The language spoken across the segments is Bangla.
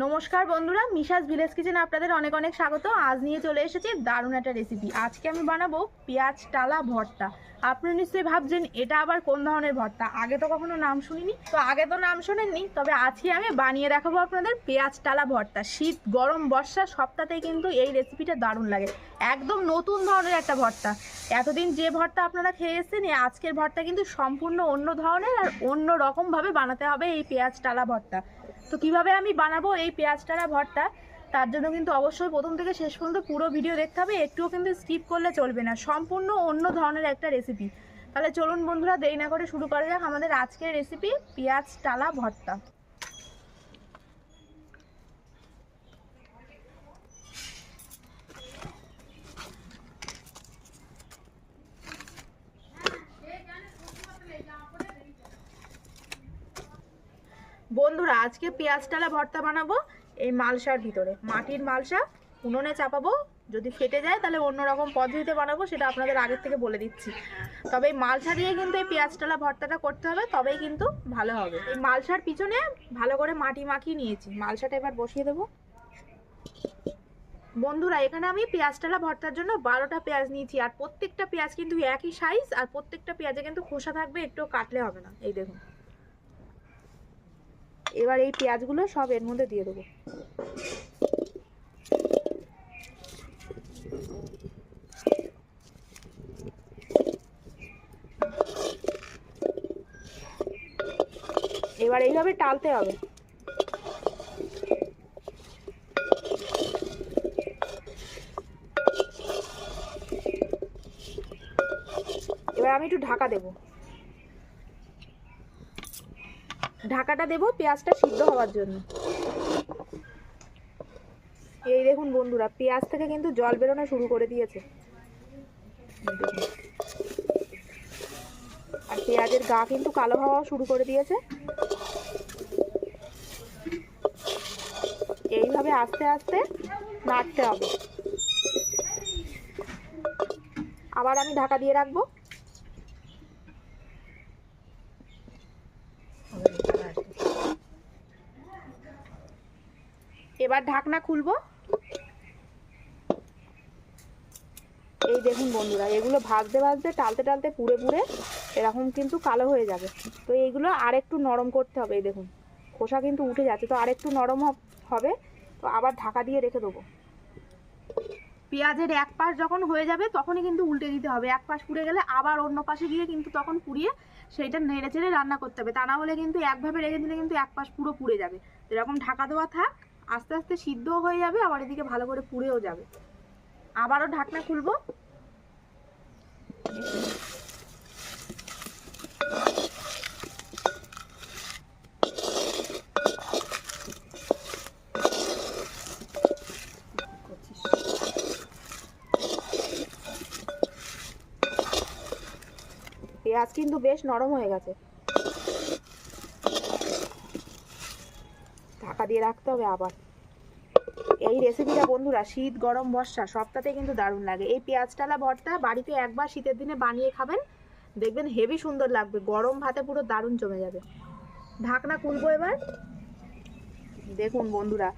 নমস্কার বন্ধুরা, মিশাস ভিলেজ কিচেন আপনাদের অনেক অনেক স্বাগত। আজ নিয়ে চলে এসেছি দারুণ একটা রেসিপি আজকে আমি বানাবো পেঁয়াজ টালা ভর্তা। আপনি নিশ্চয়ই ভাবছেন, এটা আবার কোন ধরনের ভর্তা? আগে তো কখনো নাম শুনিনি। তো আগে তো নাম শোনেননি, তবে আজকে আমি বানিয়ে দেখাবো আপনাদের পেঁয়াজ টালা ভর্তা। শীত, গরম, বর্ষা, সপ্তাহতেই কিন্তু এই রেসিপিটা দারুণ লাগে। একদম নতুন ধরনের একটা ভর্তা। এতদিন যে ভর্তা আপনারা খেয়ে এসেছেন, এই আজকের ভর্তা কিন্তু সম্পূর্ণ অন্য ধরনের আর অন্য রকমভাবে বানাতে হবে এই পেঁয়াজ টালা ভর্তা। তো কীভাবে আমি বানাবো এই পেঁয়াজটারা ভর্তা, তার জন্য কিন্তু অবশ্যই প্রথম থেকে শেষ পর্যন্ত পুরো ভিডিও দেখতে হবে, একটুও কিন্তু স্কিপ করলে চলবে না, সম্পূর্ণ অন্য ধরনের একটা রেসিপি তাহলে চলুন বন্ধুরা দেরি না করে শুরু করা যাক আমাদের আজকের রেসিপি পেঁয়াজ টালা ভর্তা। বন্ধুরা, আজকে পেঁয়াজ টালা ভর্তা বানাবো এই মালসার ভিতরে। মাটির মালসা উনুনে চাপাবো, যদি ফেটে যায় তাহলে অন্যরকম পদ্ধতিতে বানাবো, সেটা আপনাদের আগের থেকে বলে দিচ্ছি। তবে এই মালসা দিয়ে কিন্তু এই পেঁয়াজ টালা ভর্তাটা করতে হবে, তবেই কিন্তু ভালো হবে। এই মালসার পিছনে ভালো করে মাটি মাখিয়ে নিয়েছি। মালসাটা এবার বসিয়ে দেবো। বন্ধুরা, এখানে আমি পেঁয়াজ টালা ভর্তার জন্য বারোটা পেঁয়াজ নিয়েছি, আর প্রত্যেকটা পেঁয়াজ কিন্তু একই সাইজ আর প্রত্যেকটা পেঁয়াজে কিন্তু খোসা থাকবে একটু কাটলে হবে না। এই দেখুন। এবার এই পেঁয়াজগুলো সব এর মধ্যে দিয়ে দেবো। এবার এইভাবে টালতে হবে। এবার আমি একটু ঢাকা দেবো। ঢাকাটা দেবো, পেঁয়াজটা সিদ্ধ হওয়ার জন্য। এই দেখুন বন্ধুরা, পেঁয়াজ থেকে কিন্তু জল বেরোনো শুরু করে দিয়েছে। আর পেঁয়াজের গা কিন্তু কালো হওয়া শুরু করে দিয়েছে। এইভাবে আস্তে আস্তে নাড়তে হবে। আবার আমি ঢাকা দিয়ে রাখব। এবার ঢাকনা খুলবো। এই দেখুন বন্ধুরা, এগুলো ভাজতে ভাজতে, টালতে টালতে পুড়ে পুড়ে এরকম কিন্তু কালো হয়ে যাবে। তো এইগুলো আর একটু নরম করতে হবে, এই দেখুন। খোসা কিন্তু উঠে যাচ্ছে, তো আর একটু নরম হবে তো আবার ঢাকা দিয়ে রেখে দেবো। পেঁয়াজের এক পাশ যখন হয়ে যাবে, তখনই কিন্তু উল্টে দিতে হবে। এক পাশ পুড়ে গেলে আবার অন্য পাশে গিয়ে কিন্তু তখন পুড়িয়ে সেইটা নেড়ে চেড়ে রান্না করতে হবে। তা না হলে কিন্তু একভাবে রেখে দিলে কিন্তু এক পাশ পুরো পুড়ে যাবে। এরকম ঢাকা দেওয়া থাক আস্তে আস্তে সিদ্ধও হয়ে যাবে, আবার এদিকে ভালো করে পুড়েও যাবে। আবারও ঢাকনা খুলবো। পেঁয়াজ কিন্তু বেশ নরম হয়ে গেছে। ঢাকা দিয়ে রাখতে হবে আবার। এই রেসিপিটা বন্ধুরা, শীত, গরম, বর্ষা, সবটাতে কিন্তু দারুণ লাগে। এই পেঁয়াজ টালা ভর্তা বাড়িতে একবার শীতের দিনে বানিয়ে খাবেন, দেখবেন হেভি সুন্দর লাগবে। গরম ভাতে পুরো দারুণ জমে যাবে। ঢাকনা খুলবো এবার। দেখুন বন্ধুরা,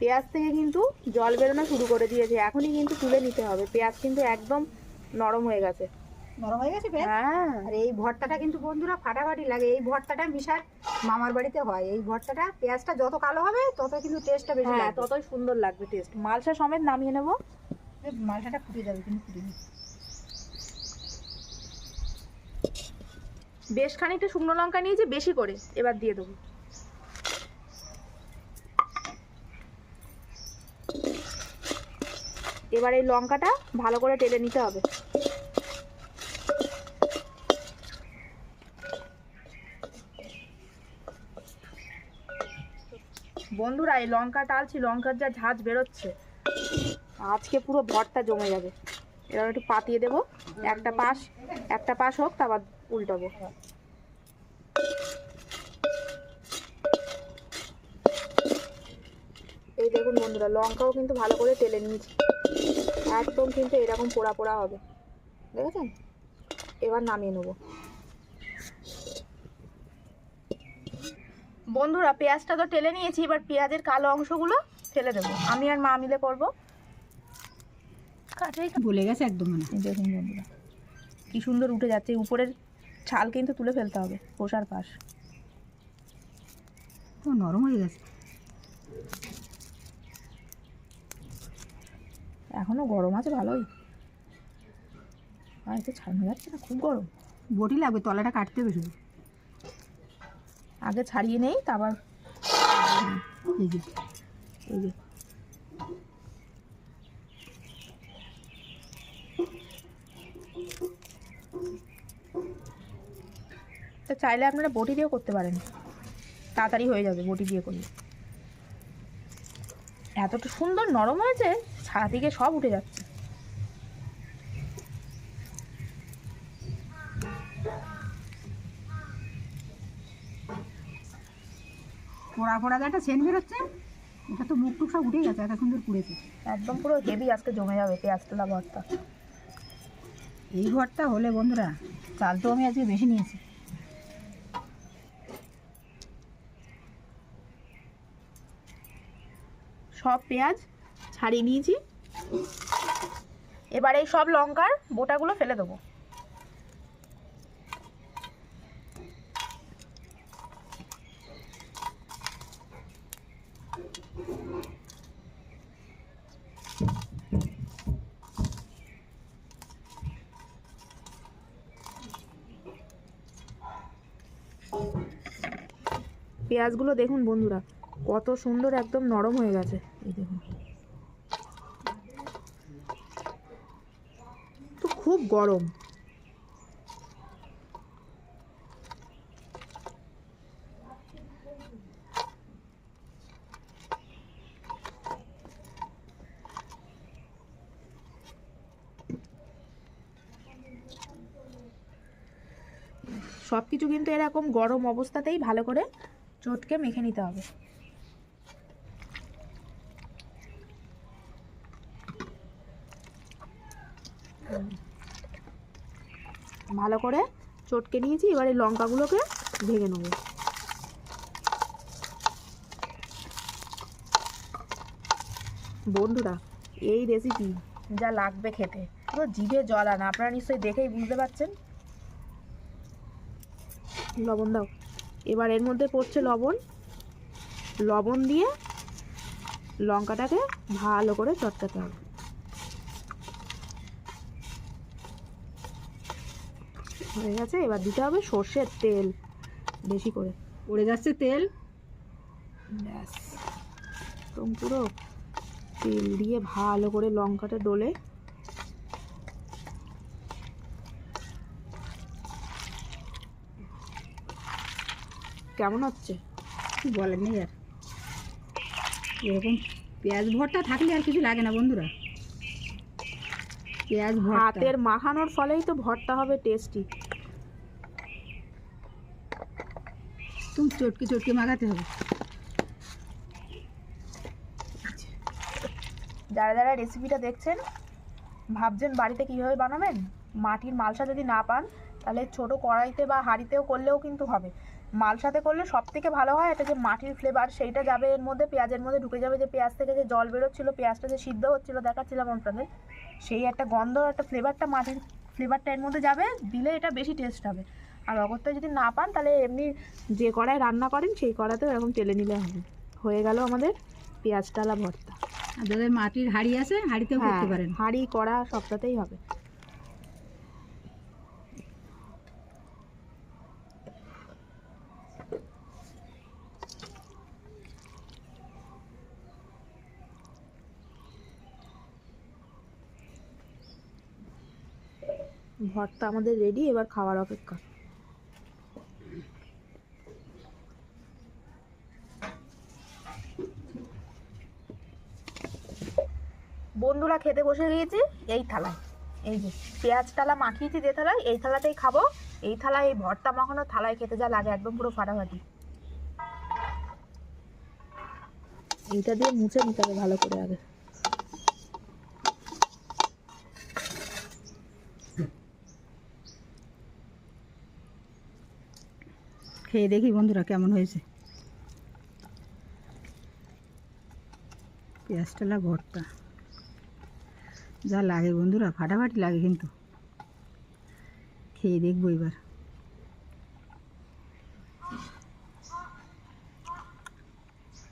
পেঁয়াজ থেকে কিন্তু জল বেরোনো শুরু করে দিয়েছে। এখনই কিন্তু তুলে নিতে হবে। পেঁয়াজ কিন্তু একদম নরম হয়ে গেছে। নরম হয়ে গেছে হ্যাঁ। আর এই ভর্তাটা কিন্তু বন্ধুরা ফাটাফাটি লাগে। এই ভর্তাটা মিশার মামার বাড়িতে হয়। এই ভর্তাটা পেঁয়াজটা যত কালো হবে তত কিন্তু টেস্টটা বেশি হ্যাঁ লাগবে। ততই সুন্দর লাগবে টেস্ট মালসা সমেত নামিয়ে নেব। এই মালটাটা ফুটে যাবে কিন্তু ফুটে বেশ খানিকটা শুকনো লঙ্কা নিয়েছি বেশি করে। এবার দিয়ে দেবো। এবার এই লঙ্কাটা ভালো করে টেলে নিতে হবে। বন্ধুরা, এই লঙ্কা টালছি লঙ্কার যা ঝাঁজ বেরোচ্ছে। আজকে পুরো ভরটা জমে যাবে। এবার একটু পাতিয়ে দেবো। একটা পাশ একটা পাশ হোক, তারপর উল্টাবো। এই দেখুন বন্ধুরা, লঙ্কাও কিন্তু ভালো করে তেলে নিয়েছি। একদম কিন্তু এরকম পোড়া পোড়া হবে। দেখেছেন? এবার নামিয়ে নেব। বন্ধুরা পেঁয়াজটা তো টেলে নিয়েছি এবার পেঁয়াজের কালো অংশগুলো ফেলে দেবো। আমি আর মা মিলে করব। কাটাই গলে গেছে একদম মানে। দেখুন বন্ধুরা কি সুন্দর উঠে যাচ্ছে। উপরের ছাল কিন্তু তুলে ফেলতে হবে পোষার পাশ। ও নরম হয়ে গেছে। এখনও গরম আছে ভালোই। আর এতে ছাড়ানো যাচ্ছে না খুব গরম। বটি লাগবে তলাটা কাটতে হবে শুধু। আগে ছাড়িয়ে নেই, তারপর তো চাইলে আপনারা বটি দিয়েও করতে পারেন। তাড়াতাড়ি হয়ে যাবে বটি দিয়ে করলে। এতটা সুন্দর নরম হয়েছে থেকে সব উঠে যাচ্ছে। ফোড়া ফোড়া যে একটা সেন্ট বেরোচ্ছে। এটা তো মুখ টুক সব উঠে গেছে এত সুন্দর পুড়েছে। একদম পুরো হেভি আজকে জমে যাবে পেঁয়াজ তোলা ভর্তা এই ঘরটা হলে বন্ধুরা চাল তো আমি আজকে বেশি নিয়েছি। সব পেঁয়াজ ছাড়িয়ে নিয়েছি। এবার এই সব লঙ্কার বোটাগুলো ফেলে দেবো। পেঁয়াজগুলো দেখুন বন্ধুরা, কত সুন্দর একদম নরম হয়ে গেছে। এই দেখুন। তো খুব গরম। সব কিছু কিন্তু এরকম গরম অবস্থাতেই ভালো করে চটকে মেখে নিতে হবে। ভালো করে চটকে নিয়েছি, এবার এই লঙ্কাগুলোকে ভেঙে নেব। বন্ধুরা, এই রেসিপি যা লাগবে খেতে, পুরো জিভে জল আনা, আপনারা নিশ্চয়ই দেখেই বুঝতে পারছেন। লবণ দাও। এবার এর মধ্যে পড়ছে লবণ। লবণ দিয়ে লঙ্কাটাকে ভালো করে চটকাতে হবে। হয়ে গেছে, এবার দিতে হবে সর্ষের তেল বেশি করে। পড়ে যাচ্ছে তেল। ব্যাস। পুরো তেল দিয়ে ভালো করে লঙ্কাটা ডলে কেমন হচ্ছে? কি বলার নেই আর। এরকম পেঁয়াজ ভর্তা থাকলে আর কিছু লাগে না বন্ধুরা। পেঁয়াজ হাতের মাখানোর ফলেই তো ভর্তা হবে টেস্টি তুমি চটকে চটকে মাখাতে হবে। যারা যারা রেসিপিটা দেখছেন ভাবছেন বাড়িতে কীভাবে বানাবেন? মাটির মালসা যদি না পান তাহলে ছোট কড়াইতে বা হাঁড়িতেও করলেও কিন্তু হবে। মালসাতে করলে সব থেকে ভালো হয় এটা যে মাটির ফ্লেভার সেইটা যাবে এর মধ্যে পেঁয়াজের মধ্যে ঢুকে যাবে যে পেঁয়াজ থেকে যে জল বেরোচ্ছিল পেঁয়াজটা যে সিদ্ধ হচ্ছিল দেখাচ্ছিলাম আপনাদের সেই একটা গন্ধ একটা ফ্লেভারটা মাটির ফ্লেভারটা এর মধ্যে যাবে দিলে এটা বেশি টেস্ট হবে। আর অগত্যা যদি না পান তাহলে এমনি যে কড়াই রান্না করেন সেই কড়াতেও এরকম তেলে নিলে হবে। হয়ে গেল আমাদের পেঁয়াজ টালা ভর্তা। আর যাদের মাটির হাঁড়ি আছে হাঁড়িতেও করতে হ্যাঁ, পারেন। হাঁড়ি কড়া সবটাতেই হবে। ভর্তা আমাদের রেডি এবার খাওয়ার অপেক্ষা। বন্ধুরা, খেতে বসে গিয়েছি, এই থালায়। এই যে, পেঁয়াজ থালা মাখিয়েছি যে থালায়, এই থালাতেই খাব। এই থালায়, এই ভর্তা মাখানো থালায় খেতে যা লাগে, একদম পুরো ফাটাফাটি। এইটা দিয়ে মুছে নিতে হবে ভালো করে আগে। খেয়ে দেখি বন্ধুরা কেমন হয়েছে। পেঁয়াজটালা ভর্তা। যা লাগে বন্ধুরা, ফাটাফাটি লাগে কিন্তু। খেয়ে দেখব এবার।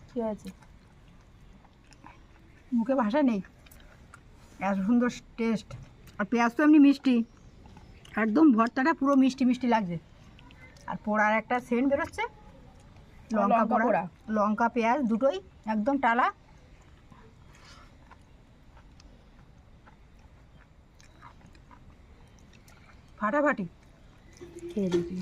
ঠিক আছে মুখে ভাষা নেই। এত সুন্দর টেস্ট। আর পেঁয়াজ তো এমনি মিষ্টি। একদম ভর্তাটা পুরো মিষ্টি মিষ্টি লাগছে। আর পোড়ার একটা সেন্ট বেরোচ্ছে। লঙ্কা লঙ্কা পোড়া। লঙ্কা পেঁয়াজ দুটোই একদম টালা। ফাটাফাটি। খেয়ে দেখি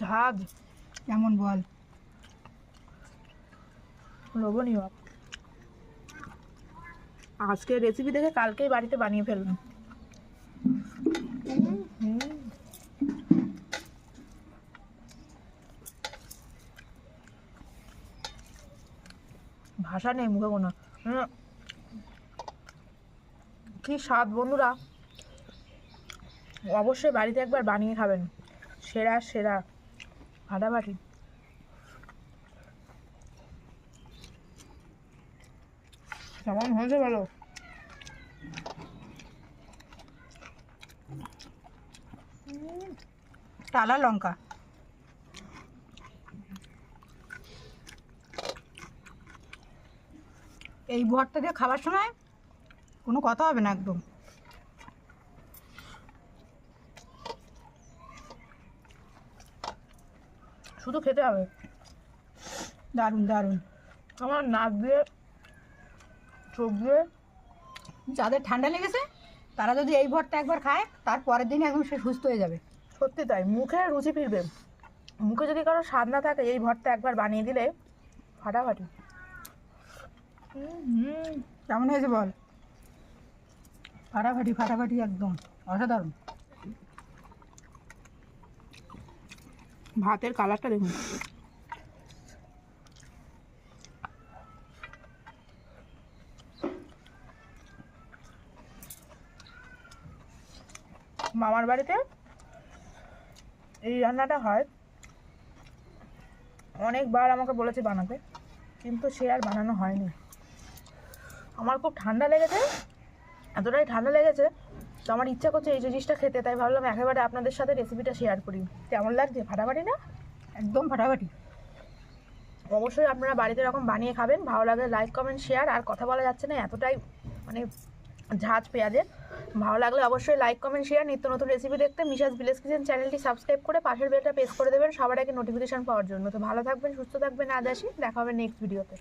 ঝাঁজ। কেমন বল? লোভনীয়। আজকে রেসিপি দেখে কালকেই বাড়িতে বানিয়ে ফেললাম। ভাষা নেই মুখে কোনো। কি স্বাদ বন্ধুরা। অবশ্যই বাড়িতে একবার বানিয়ে খাবেন। সেরা সেরা। ফাটাফাটি কেমন হয়েছে বলো টালা লঙ্কা। এই ভরটা দিয়ে খাবার সময় কোনো কথা হবে না একদম। শুধু খেতে হবে। দারুণ দারুণ। আমার নাক দিয়ে চোখ দিয়ে যাদের ঠান্ডা লেগেছে তারা যদি এই ভরটা একবার খায় তার পরের দিন একদম সে সুস্থ হয়ে যাবে। সত্যি তাই মুখে রুচি ফিরবে। মুখে যদি কারও স্বাদ না থাকে এই ভরটা একবার বানিয়ে দিলে ফাটাফাটি। কেমন হয়েছে বল? ফাটাফাটি ফাটাফাটি একদম অসাধারণ। ভাতের কালারটা দেখুন। মামার বাড়িতে এই রান্নাটা হয়। অনেকবার আমাকে বলেছে বানাতে, কিন্তু সে আর বানানো হয়নি। আমার খুব ঠান্ডা লেগেছে, এতটাই ঠান্ডা লেগেছে তো আমার ইচ্ছা করছে এই জিনিসটা খেতে তাই ভাবলাম একেবারে আপনাদের সাথে রেসিপিটা শেয়ার করি। কেমন লাগছে? ফাটাফাটি না? একদম ফাটাফাটি। অবশ্যই আপনারা বাড়িতে এরকম বানিয়ে খাবেন ভালো লাগলে লাইক কমেন্ট শেয়ার আর কথা বলা যাচ্ছে না এতটাই মানে ঝাঁজ পেঁয়াজের। ভালো লাগলে অবশ্যই লাইক কমেন্ট শেয়ার নিত্য নতুন রেসিপি দেখতে মিশাস ভিলেজ কিচেন চ্যানেলটি সাবস্ক্রাইব করে পাশের বেলটা প্রেস করে দেবেন সবার আগে নোটিফিকেশন পাওয়ার জন্য। তো ভালো থাকবেন সুস্থ থাকবেন আজ আসি দেখা হবে নেক্সট ভিডিওতে